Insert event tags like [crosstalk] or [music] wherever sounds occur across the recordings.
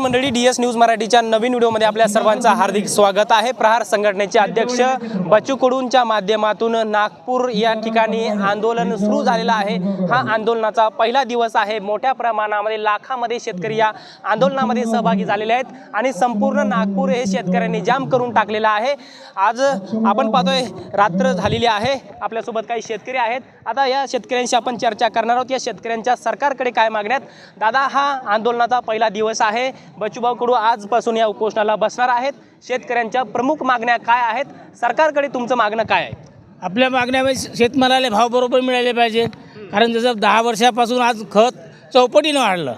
मंडळी D S news मराठीच्या नवीन व्हिडिओमध्ये आपल्या सर्वांचं हार्दिक स्वागत आहे. प्रहार संघटनेचे अध्यक्ष बच्चू कडूंच्या माध्यमातून नागपूर या ठिकाणी आंदोलन सुरू झालेलं आहे. हा आंदोलनाचा पहिला दिवस आहे. मोठ्या प्रमाणामध्ये लाखामध्ये शेतकरी या आंदोलनामध्ये सहभागी झालेले आहेत आणि संपूर्ण नागपूर हे शेतकऱ्यांनी जाम करून टाकलेलं आहे. आज आपण पाहतोय रात्र झालेली आहे. आपल्यासोबत काही शेतकरी आहेत. आता या शेतकऱ्यांशी आपण चर्चा करणार आहोत. या शेतकऱ्यांच्या सरकारकडे काय मागण्यात दादा हा आंदोलनाचा पहिला दिवस आहे. बच्चूभाऊ कडू आजपासून या उपोषणाला बसणार आहेत. शेतकऱ्यांच्या प्रमुख मागण्या काय आहेत? सरकारकडे तुमचं मागणं काय आहे? आपल्या मागण्यामध्ये शेतमालाला भाव बरोबर मिळाले पाहिजे. कारण जसं दहा वर्षापासून आज खत चौपटीनं वाढलं.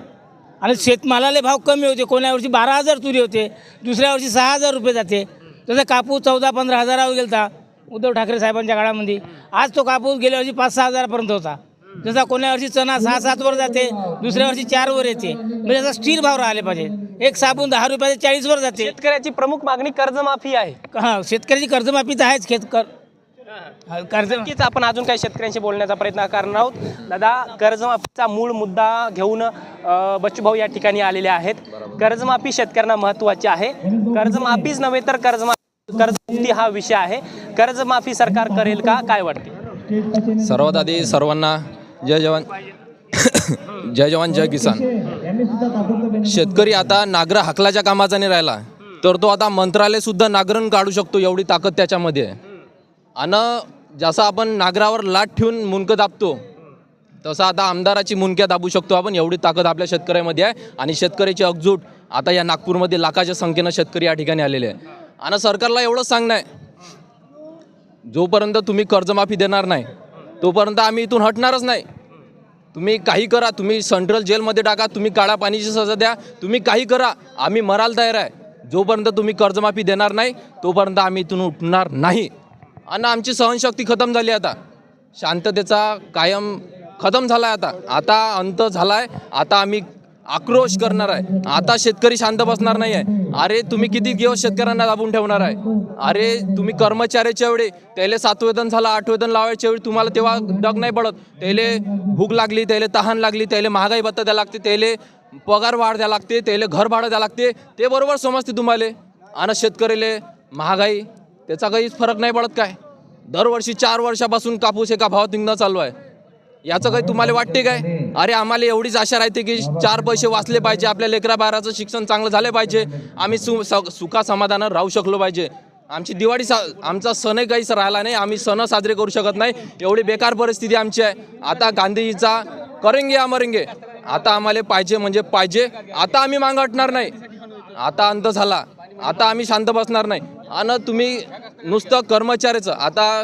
आणि शेतमालाले भाव कमी होते. कोण्या वर्षी बारा हजार तुरी होते. दुसऱ्या वर्षी सहा हजार रुपये जाते. तसं कापूस चौदा पंधरा हजारावर गेलता. उद्धव ठाकरे साहेबांच्या काळामध्ये. आज तो कापूस गेल्या वर्षी पाच सहा हजारापर्यंत होता. जसा कोण्या वर्षी चणा सहा सातवर जाते दुसऱ्या वर्षी चारवर येते. म्हणजे असा स्थिर भाव राहिले पाहिजे. एक साबून दहा रुपयाचे चाळीसवर जाते. शेतकऱ्याची प्रमुख मागणी कर्जमाफी आहे. हां शेतकऱ्याची कर्जमाफी तर आहेच खेत कर कर्ज नक्कीच आपण अजून काही शेतकऱ्यांशी बोलण्याचा प्रयत्न करणार आहोत. दादा कर्जमाफीचा मूळ मुद्दा घेऊन बच्चूभाऊ या ठिकाणी आलेले आहेत. कर्जमाफी शेतकऱ्यांना महत्त्वाची आहे. कर्जमाफीच नव्हे तर कर्जमाफी कर्जमुक्ती हा विषय आहे. कर्जमाफी सरकार करेल का? काय वाटते? सर्वात आधी सर्वांना जय जवान. [coughs] जय जवान जय किसान. शेतकरी आता नागर हकलाच्या कामाचा नाही राहिला. तर तो आता मंत्रालय सुद्धा नागरण काढू शकतो एवढी ताकद त्याच्यामध्ये. आहे आणि जसं आपण नागरावर लाट ठेवून मुनकं दाबतो तसं आता आमदाराची मुनक्या दाबू शकतो आपण एवढी ताकद आपल्या शेतकऱ्यामध्ये आहे. आणि शेतकऱ्याची अगजूट आता या नागपूरमध्ये लाखाच्या संख्येनं शेतकरी या ठिकाणी आलेले आहे आणि सरकारला एवढंच सांगणं आहे. जोपर्यंत तुम्ही कर्जमाफी देणार नाही तोपर्यंत आम्ही इथून हटणारच नाही. तुम्ही काही करा तुम्ही सेंट्रल जेलमध्ये टाका तुम्ही काळा पाणीची सजा द्या तुम्ही काही करा. आम्ही मरायला तयार आहे. जोपर्यंत तुम्ही कर्जमाफी देणार नाही तोपर्यंत आम्ही इथून उठणार नाही. आणि आमची सहनशक्ती खतम झाली आता. शांततेचा कायम खतम झाला आहे आता. आता अंत झाला आहे आता आम्ही आक्रोश करणार आहे. आता शेतकरी शांत बसणार नाही आहे अरे तुम्ही किती दिवस शेतकऱ्यांना दाबून ठेवणार आहे? अरे तुम्ही कर्मचाऱ्याच्या वेळी त्याला सात वेतन झालं आठवेदन लावायच्या वेळी तुम्हाला तेव्हा डग नाही पडत. त्याला भूक लागली त्याला तहान लागली त्याला महागाई भत्ता द्यायला लागते त्याले पगार वाढ द्यायला लागते त्याला घर भाडं द्यायला लागते. ते बरोबर समजते तुम्हाला. आणि शेतकरीले महागाई त्याचा काहीच फरक नाही पडत काय? दरवर्षी चार वर्षापासून कापूस एका भावात निघणं चालू आहे. याचं काही तुम्हाला वाटते काय? अरे आम्हाला एवढीच आशा राहते की चार पैसे वाचले पाहिजे आपल्या लेकरा बाराचं शिक्षण चांगलं झालं पाहिजे आम्ही सु स- सुखा समाधानं राहू शकलो पाहिजे. आमची दिवाळी सा आमचा सणही काहीच राहिला नाही आम्ही सण साजरे करू शकत नाही एवढी बेकार परिस्थिती आमची आहे. आता गांधीजीचा करेंगे अमरेंगे आता आम्हाला पाहिजे म्हणजे पाहिजे आता आम्ही मागं हटणार नाही. आता अंत झाला आता आम्ही शांत बसणार नाही. आणि तुम्ही नुसतं कर्मचाऱ्याचं आता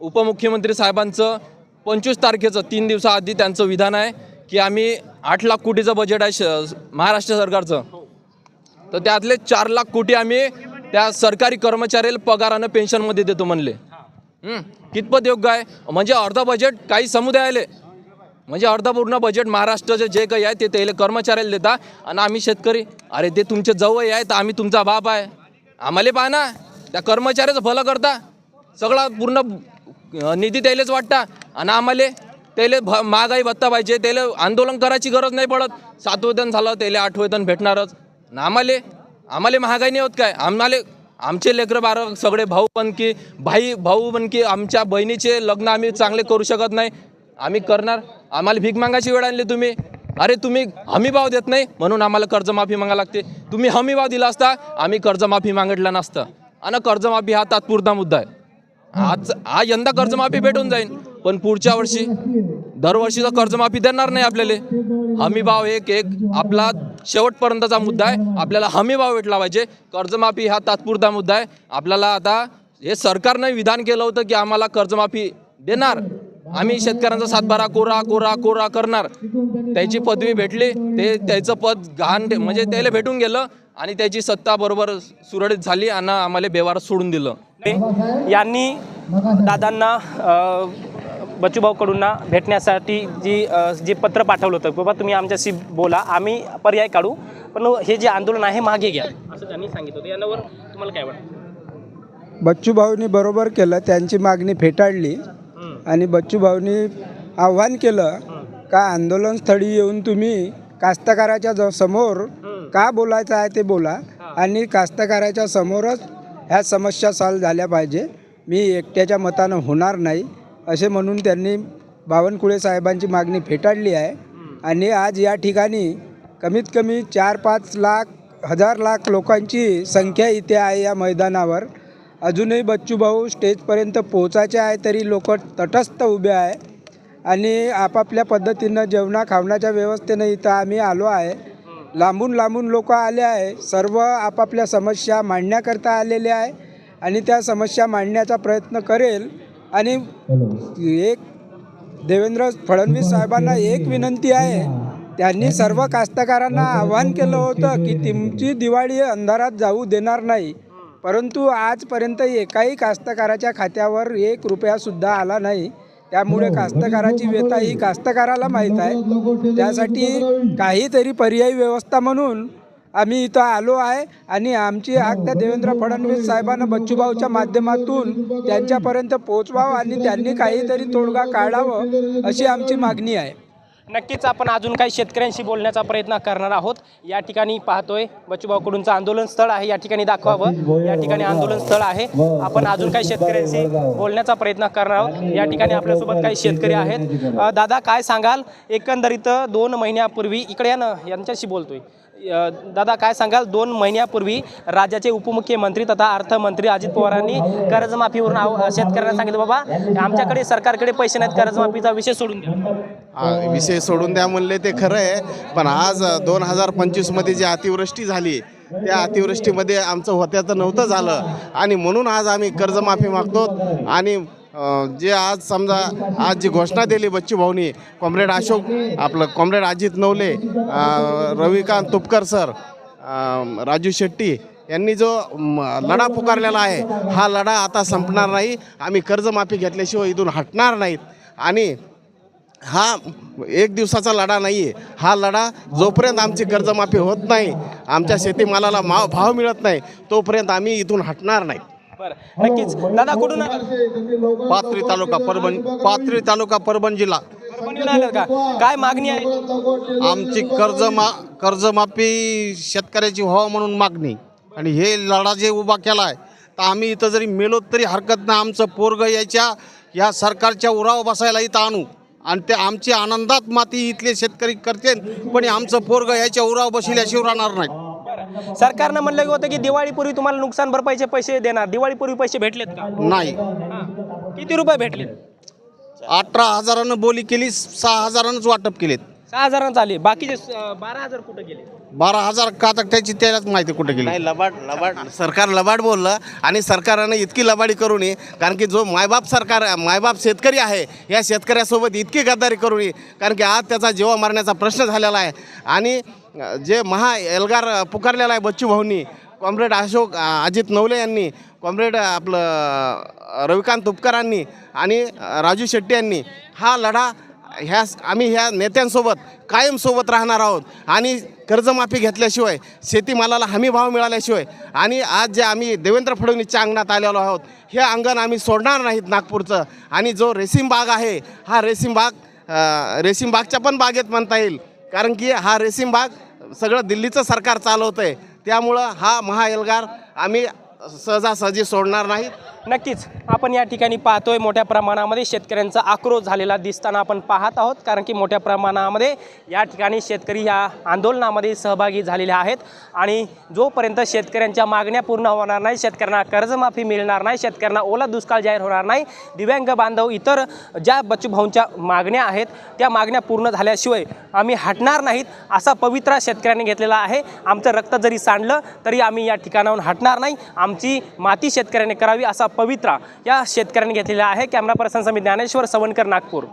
उपमुख्यमंत्री साहेबांचं पंचवीस तारखेचं तीन दिवसाआधी त्यांचं विधान आहे की आम्ही आठ लाख कोटीचं बजेट आहे श महाराष्ट्र सरकारचं. तर त्यातले चार लाख कोटी आम्ही त्या सरकारी कर्मचाऱ्याला पगारानं पेन्शनमध्ये देतो म्हणले. कितपत योग्य आहे? म्हणजे अर्धा बजेट काही समुदायाले. म्हणजे अर्धपूर्ण बजेट महाराष्ट्राचं जे काही आहे ते त्याला कर्मचाऱ्याला देता आणि आम्ही शेतकरी. अरे ते तुमचे जवळ आहे तर आम्ही तुमचा बाप आहे. आम्हाला पहा ना त्या कर्मचाऱ्याचं भलं करता. सगळा पूर्ण निधी त्यालाच वाटता. आणि आम्हाला त्याला भ महागाई भत्ता पाहिजे त्याला आंदोलन करायची गरज नाही पडत. सातवेतन झालं त्याला आठवेतन भेटणारच. आणि आम्हाला आम्हाला महागाई नाही होत काय? आम्हाला आमचे लेकरं बारं सगळे भाऊ पण की भाई भाऊ पण की आमच्या बहिणीचे लग्न आम्ही चांगले करू शकत नाही. आम्ही करणार. आम्हाला भीक मागायची वेळ आणली तुम्ही. अरे तुम्ही हमी भाव देत नाही म्हणून आम्हाला कर्जमाफी मागा लागते. तुम्ही हमी भाव दिला असता आम्ही कर्जमाफी मागितला नसतं. आणि कर्जमाफी हा तात्पुरता मुद्दा आहे. आज हा यंदा कर्जमाफी भेटून जाईल पण पुढच्या वर्षी दरवर्षीचा कर्जमाफी देणार नाही आपल्याला. हमी भाव एक एक आपला शेवटपर्यंतचा मुद्दा आहे. आपल्याला हमी भाव भेटला पाहिजे. कर्जमाफी हा तात्पुरता मुद्दा आहे. आपल्याला आता हे सरकारनं विधान केलं होतं की आम्हाला कर्जमाफी देणार. आम्ही शेतकऱ्यांचा सातबारा कोरा कोरा कोरा करणार. त्याची पदवी भेटली. ते त्याचं पद घाण म्हणजे त्याला भेटून गेलं आणि त्याची सत्ता बरोबर सुरळीत झाली आणि आम्हाला बेवार सोडून दिलं. यांनी दादांना अ, बच्चूभाऊ कडूंना भेटण्यासाठी जी जे पत्र पाठवलं होतं बाबा तुम्ही आमच्याशी बोला आम्ही पर्याय काढू पण हे जे आंदोलन आहे मागे घ्या. असं त्यांनी सांगितलं होतं. यावर तुम्हाला काय वाटतं? बच्चूभाऊनी बरोबर केलं त्यांची मागणी फेटाळली आणि बच्चूभाऊनी आव्हान केलं का आंदोलनस्थळी येऊन तुम्ही कास्तकाराच्या ज समोर का बोलायचं आहे ते बोला आणि कास्तकाराच्या समोरच ह्या समस्या सॉल्व झाल्या पाहिजे. मी एकट्याच्या मतानं होणार नाही. असे म्हणून त्यांनी बावनकुळे साहेबांची मागणी फेटाळली आहे. आणि आज या ठिकाणी कमीत कमी चार पाच लाख हजार लाख लोकांची संख्या इथे आहे या मैदानावर. अजूनही बच्चूभाऊ स्टेजपर्यंत पोचायचे आहे तरी लोक तटस्थ उभे आहे. आणि आपापल्या पद्धतीनं जेवणा खावण्याच्या व्यवस्थेनं इथं आम्ही आलो आहे. लांबून लांबून लोक आले आहे. सर्व आपापल्या समस्या मांडण्याकरता आलेले आहे. आणि त्या समस्या मांडण्याचा प्रयत्न करेल. आणि एक देवेंद्र फडणवीस साहेबांना एक विनंती आहे. त्यांनी सर्व कास्तकारांना आवाहन केलं होतं की तुमची दिवाळी अंधारात जाऊ देणार नाही. परंतु आजपर्यंत एकाही कास्तकाराच्या खात्यावर एक रुपयासुद्धा आला नाही. त्यामुळे कास्तकाराची व्यथा ही कास्तकाराला माहीत आहे. त्यासाठी काहीतरी पर्यायी व्यवस्था म्हणून आम्ही इथं आलो आहे आणि आमची आग त्या देवेंद्र फडणवीस साहेबांना बच्चूभाऊच्या माध्यमातून त्यांच्यापर्यंत पोचवावं आणि त्यांनी काहीतरी तोडगा काढावं अशी आमची मागणी आहे. नक्कीच आपण अजून काही शेतकऱ्यांशी बोलण्याचा प्रयत्न करणार आहोत. या ठिकाणी पाहतोय बच्चूभाऊकडूनचं आंदोलन स्थळ आहे. या ठिकाणी दाखवावं. या ठिकाणी आंदोलन स्थळ आहे. आपण अजून काही शेतकऱ्यांशी बोलण्याचा प्रयत्न करणार आहोत. या ठिकाणी आपल्यासोबत काही शेतकरी आहेत. दादा काय सांगाल? एकंदरीत दोन महिन्यापूर्वी इकडे या ना यांच्याशी बोलतोय. दादा काय सांगाल? दोन महिन्यापूर्वी राज्याचे उपमुख्यमंत्री तथा अर्थमंत्री अजित पवारांनी कर्जमाफीवरून शेतकऱ्यांना सांगितलं बाबा आमच्याकडे सरकारकडे पैसे नाहीत. कर्जमाफीचा विषय सोडून द्या. विषय विषय सोडून द्या म्हणले ते खरं आहे. पण आज दोन हजार पंचवीसमध्ये जी अतिवृष्टी झाली त्या अतिवृष्टीमध्ये आमचं होत्याचं नव्हतं झालं. आणि म्हणून आज आम्ही कर्जमाफी मागतो. आणि जे आज समजा आज जी घोषणा दिली बच्चू भाऊनी कॉम्रेड अशोक आपलं कॉम्रेड अजित नवले रविकांत तुपकर सर राजू शेट्टी यांनी जो लढा पुकारलेला आहे हा लढा आता संपणार नाही. आम्ही कर्जमाफी घेतल्याशिवाय इथून हटणार नाहीत. आणि हा एक दिवसाचा लढा नाही आहे हा लढा जोपर्यंत आमची कर्जमाफी होत नाही आमच्या शेतीमालाला माव भाव मिळत नाही तोपर्यंत आम्ही इथून हटणार नाही. बरं. नक्कीच. दादा कुठून? पाथरी तालुका परभणी पाथरी तालुका परभणी जिल्हा. परभणीहून आलात का? काय मागणी आहे? आमची कर्जमा कर्जमाफी शेतकऱ्याची व्हावं म्हणून मागणी. आणि हे लढा जे उभा केला आहे तर आम्ही इथं जरी मेलो तरी हरकत नाही. आमचं पोरग याच्या या सरकारच्या उरावर बसायला इथं आणू. आणि ते आमची आनंदात माती इथले शेतकरी करते पण आमचं पोरग याच्या उरावर बसल्याशिवाय राहणार नाही. सरकारनं म्हणलं होतं की दिवाळीपूर्वी तुम्हाला नुकसान भरपाईचे पैसे देणार. दिवाळीपूर्वी पैसे भेटलेत का? नाही. हा. किती रुपये भेटले अठरा हजारानं बोली केली सहा हजारानंच वाटप केलेत. सहा हजारांचं आले बाकीचे अं, बारा हजार कुठे गेले? बारा हजार का तर त्याची त्यालाच माहिती कुठे गेली? नाही लबाड लबाड सरकार लबाड बोललं आणि सरकारनं इतकी लबाडी करू नये कारण की जो मायबाप सरकार मायबाप शेतकरी आहे या शेतकऱ्यासोबत इतकी गद्दारी करू नये कारण की आज त्याचा जीवा मारण्याचा प्रश्न झालेला आहे. आणि अ, जे महा एल्गार पुकारलेला आहे बच्चू भाऊंनी कॉम्रेड अशोक अ, अजित नवले यांनी कॉम्रेड आपलं अ, रविकांत तुपकरांनी आणि अ, राजू शेट्टी यांनी हा लढा ह्या आम्ही ह्या नेत्यांसोबत कायम सोबत राहणार आहोत. आणि कर्जमाफी घेतल्याशिवाय शेतीमालाला हमी भाव मिळाल्याशिवाय आणि आज जे आम्ही देवेंद्र फडणवीसच्या अंगणात आलेलो आहोत हे अंगण आम्ही सोडणार नाहीत नागपूरचं. आणि जो रेशीम बाग आहे हा रेशीम बाग अ, रेशीम बागच्या पण बागेत म्हणता येईल. कारण की हा रेशीम बाग सगळं दिल्लीचं सरकार चालवतं आहे त्यामुळं हा महाएल्गार आम्ही सहजासहजी सोडणार नाहीत. नक्कीच आपण या ठिकाणी पाहतोय मोठ्या प्रमाणामध्ये शेतकऱ्यांचा आक्रोश झालेला दिसताना आपण पाहत आहोत कारण की मोठ्या प्रमाणामध्ये या ठिकाणी शेतकरी या आंदोलनामध्ये सहभागी झालेले आहेत आणि जोपर्यंत शेतकऱ्यांच्या मागण्या पूर्ण होणार नाही शेतकऱ्यांना कर्जमाफी मिळणार नाही शेतकऱ्यांना ओला दुष्काळ जाहीर होणार नाही दिव्यांग बांधव इतर ज्या बच्चूभाऊंच्या मागण्या आहेत त्या मागण्या पूर्ण झाल्याशिवाय आम्ही हटणार नाहीत असा पवित्रा शेतकऱ्यांनी घेतलेला आहे. आमचं रक्त जरी सांडलं तरी आम्ही या ठिकाणाहून हटणार नाही. आमची माती शेतकऱ्यांनी करावी असा पवित्रा या शेतकऱ्यांनी घेतलेला आहे. Camera person Samit Dnyaneshwar Savankar Nagpur.